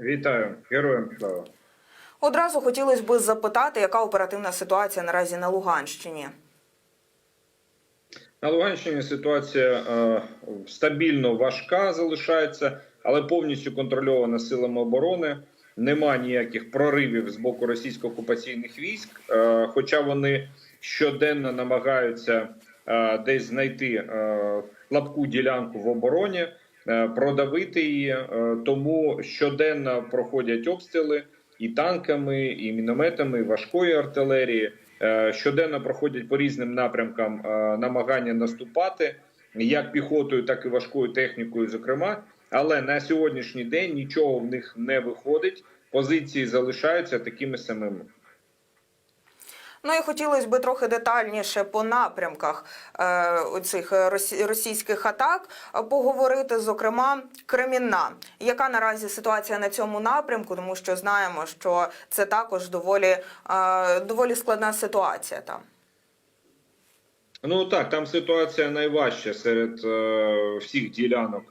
Вітаю, героям слава. Одразу хотілося б запитати, яка оперативна ситуація наразі на Луганщині. На Луганщині ситуація е, стабільно важка залишається, але повністю контрольована силами оборони. Нема ніяких проривів з боку російсько-окупаційних військ, е, хоча вони щоденно намагаються е, десь знайти е, слабку ділянку в обороні, продавити її. Е, тому щоденно проходять обстріли і танками, і мінометами, і важкої артилерії. Е, Щоденно проходять по різним напрямкам е, намагання наступати як піхотою, так і важкою технікою, зокрема. Але на сьогоднішній день нічого в них не виходить. Позиції залишаються такими самими. Ну і хотілося б трохи детальніше по напрямках е, оцих російських атак е, поговорити. Зокрема, Кремінна. Яка наразі ситуація на цьому напрямку? Тому що знаємо, що це також доволі, е, доволі складна ситуація там. Ну так, там ситуація найважча серед е, всіх ділянок,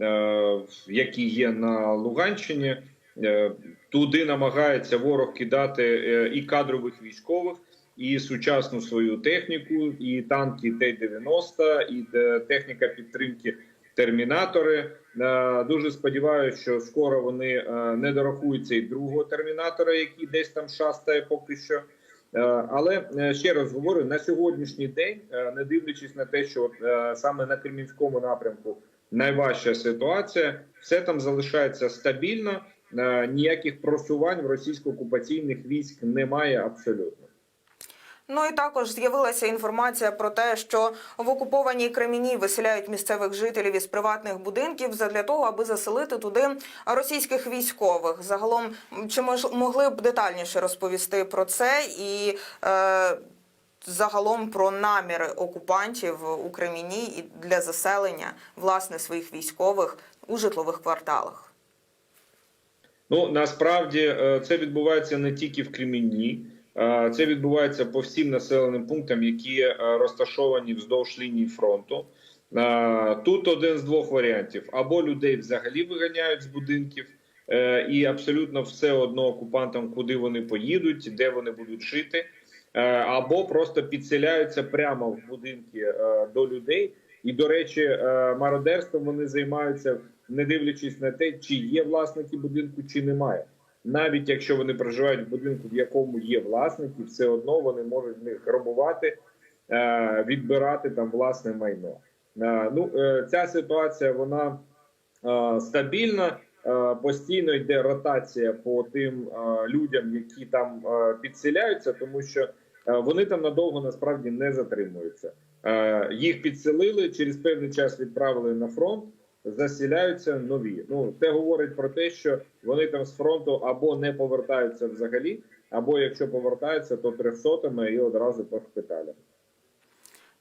е, які є на Луганщині. Е, туди намагається ворог кидати е, і кадрових військових, і сучасну свою техніку, і танки Т-90, і техніка підтримки термінатори. Е, дуже сподіваюся, що скоро вони е, не дорахуються і другого термінатора, який десь там шастає поки що. Е, Але ще раз говорю на сьогоднішній день, не дивлячись на те, що саме на Кремінському напрямку найважча ситуація, все там залишається стабільно. Ніяких просувань в російсько-окупаційних військ немає абсолютно. Ну і також з'явилася інформація про те, що в окупованій Креміні виселяють місцевих жителів із приватних будинків задля того, аби заселити туди російських військових. Загалом, чи мож, могли б детальніше розповісти про це і е, загалом про наміри окупантів у Креміні і для заселення власне своїх військових у житлових кварталах? Ну насправді е, це відбувається не тільки в Кремінні, е, це відбувається по всім населеним пунктам, які е, розташовані вздовж лінії фронту. Е, Тут один з двох варіантів: або людей взагалі виганяють з будинків, е, і абсолютно все одно окупантам, куди вони поїдуть, де вони будуть жити, е, або просто підселяються прямо в будинки е, до людей. І до речі, е, мародерством вони займаються, не дивлячись на те, чи є власники будинку, чи немає. Навіть якщо вони проживають в будинку, в якому є власники, все одно вони можуть в них грабувати, е, відбирати там власне майно. Е, Ну е, ця ситуація вона стабільна. Постійно йде ротація по тим людям, які там підселяються, тому що вони там надовго насправді не затримуються. Їх підселили через певний час відправили на фронт. Засіляються нові. Ну це говорить про те, що вони там з фронту або не повертаються взагалі, або якщо повертаються, то трьохсотими і одразу по шпиталям.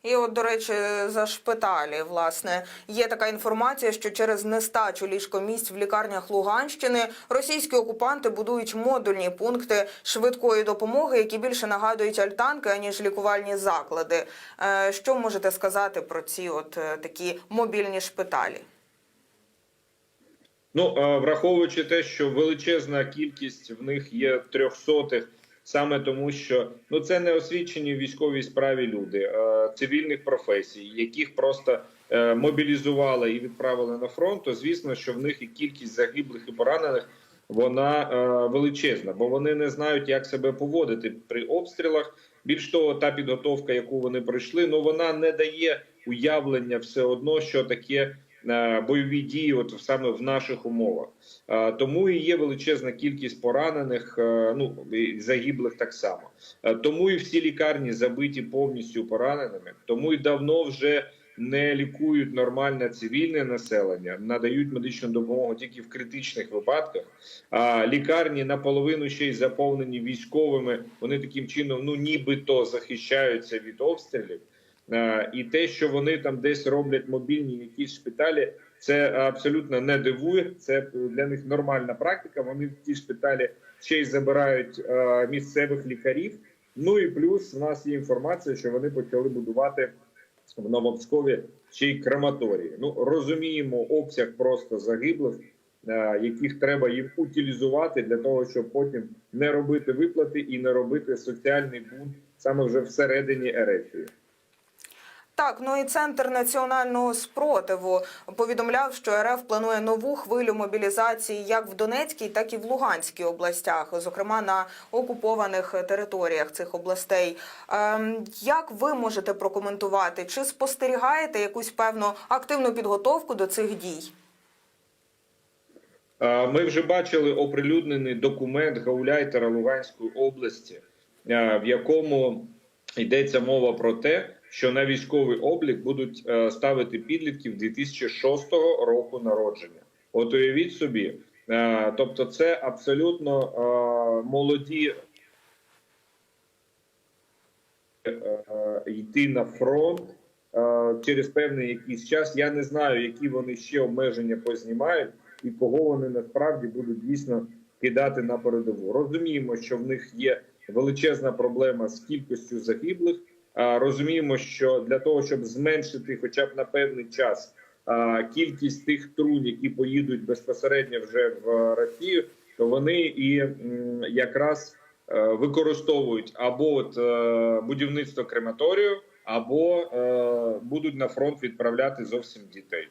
І от, до речі, за шпиталі, власне, є така інформація, що через нестачу ліжкомісць в лікарнях Луганщини російські окупанти будують модульні пункти швидкої допомоги, які більше нагадують альтанки, аніж лікувальні заклади. Е, Що можете сказати про ці от е, такі мобільні шпиталі? Ну е, враховуючи те, що величезна кількість в них є трьохсотих, саме тому, що ну це не освічені військовій справі люди е, цивільних професій, яких просто е, мобілізували і відправили на фронт. То звісно, що в них і кількість загиблих і поранених вона величезна, бо вони не знають, як себе поводити при обстрілах. Більш того, та підготовка, яку вони пройшли, ну вона не дає уявлення все одно, що таке бойові дії, от саме в наших умовах. Е, Тому і є величезна кількість поранених, е, ну загиблих так само. Е, Тому і всі лікарні забиті повністю пораненими. Тому і давно вже не лікують нормальне цивільне населення, надають медичну допомогу тільки в критичних випадках. А лікарні наполовину ще й заповнені військовими. Вони таким чином, ну нібито захищаються від обстрілів. Е, І те, що вони там десь роблять мобільні якісь шпиталі, це абсолютно не дивує. Це для них нормальна практика. Вони в ті шпиталі ще й забирають е, місцевих лікарів. Ну і плюс в нас є інформація, що вони почали будувати в Новопскові ще й крематорії. Ну розуміємо обсяг просто загиблих е, яких треба їм утилізувати для того, щоб потім не робити виплати і не робити соціальний бунт саме вже всередині Ерефії. Так, ну і центр національного спротиву повідомляв, що РФ планує нову хвилю мобілізації як в Донецькій, так і в Луганській областях, зокрема на окупованих територіях цих областей. Ем, як ви можете прокоментувати? Чи спостерігаєте якусь певну активну підготовку до цих дій? Ми вже бачили оприлюднений документ Гауляйтера Луганської області, в якому йдеться мова про те, що на військовий облік будуть е, ставити підлітків 2006 року народження. От уявіть собі, Е, тобто, це абсолютно е, молоді йти на фронт через певний якийсь час. Я не знаю, які вони ще обмеження познімають і кого вони насправді будуть дійсно кидати на передову. Розуміємо, що в них є величезна проблема з кількістю загиблих. Розуміємо, що для того, щоб зменшити, хоча б на певний час, кількість тих трун, які поїдуть безпосередньо вже в Росію, то вони і якраз е, використовують або от е, будівництво крематорію, або е, будуть на фронт відправляти зовсім дітей.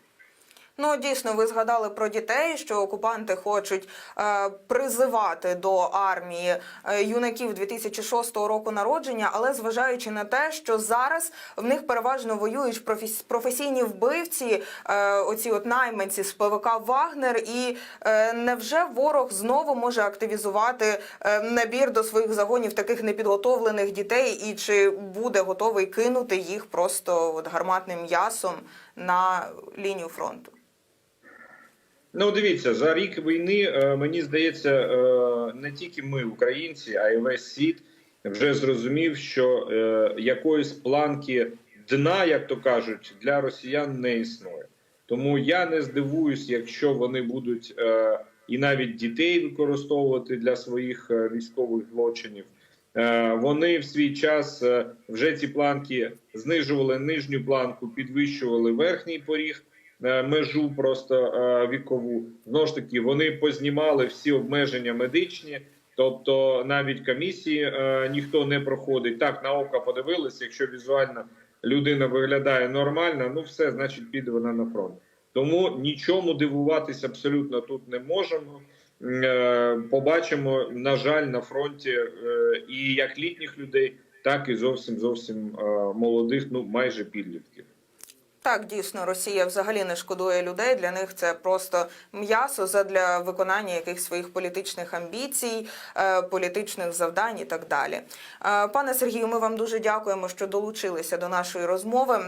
Ну дійсно, ви згадали про дітей, що окупанти хочуть е, призивати до армії е, юнаків 2006 року народження, але зважаючи на те, що зараз в них переважно воюють професі- професійні вбивці, е, оці от найманці з ПВК Вагнер, і е, невже ворог знову може активізувати е, набір до своїх загонів таких непідготовлених дітей, і чи буде готовий кинути їх просто от гарматним м'ясом на лінію фронту? Ну, дивіться, за рік війни е, мені здається, е, не тільки ми, українці, а й весь світ вже зрозумів, що е, якоїсь планки дна, як то кажуть, для росіян не існує. Тому я не здивуюсь, якщо вони будуть і навіть дітей використовувати для своїх військових злочинів. Е, Вони в свій час е, вже ці планки знижували нижню планку, підвищували верхній поріг е, межу просто вікову. Знову ж таки, вони познімали всі обмеження медичні, тобто навіть комісії ніхто не проходить. Так на око подивилися, якщо візуально людина виглядає нормально, ну все, значить піде вона на фронт. Тому нічому дивуватись абсолютно тут не можемо. Е, Побачимо, на жаль, на фронті е, і як літніх людей, так і зовсім зовсім е, молодих, ну майже підлітків. Так, дійсно, Росія взагалі не шкодує людей. Для них це просто м'ясо задля виконання якихось своїх політичних амбіцій, політичних завдань і так далі. Пане Сергію, ми вам дуже дякуємо, що долучилися до нашої розмови.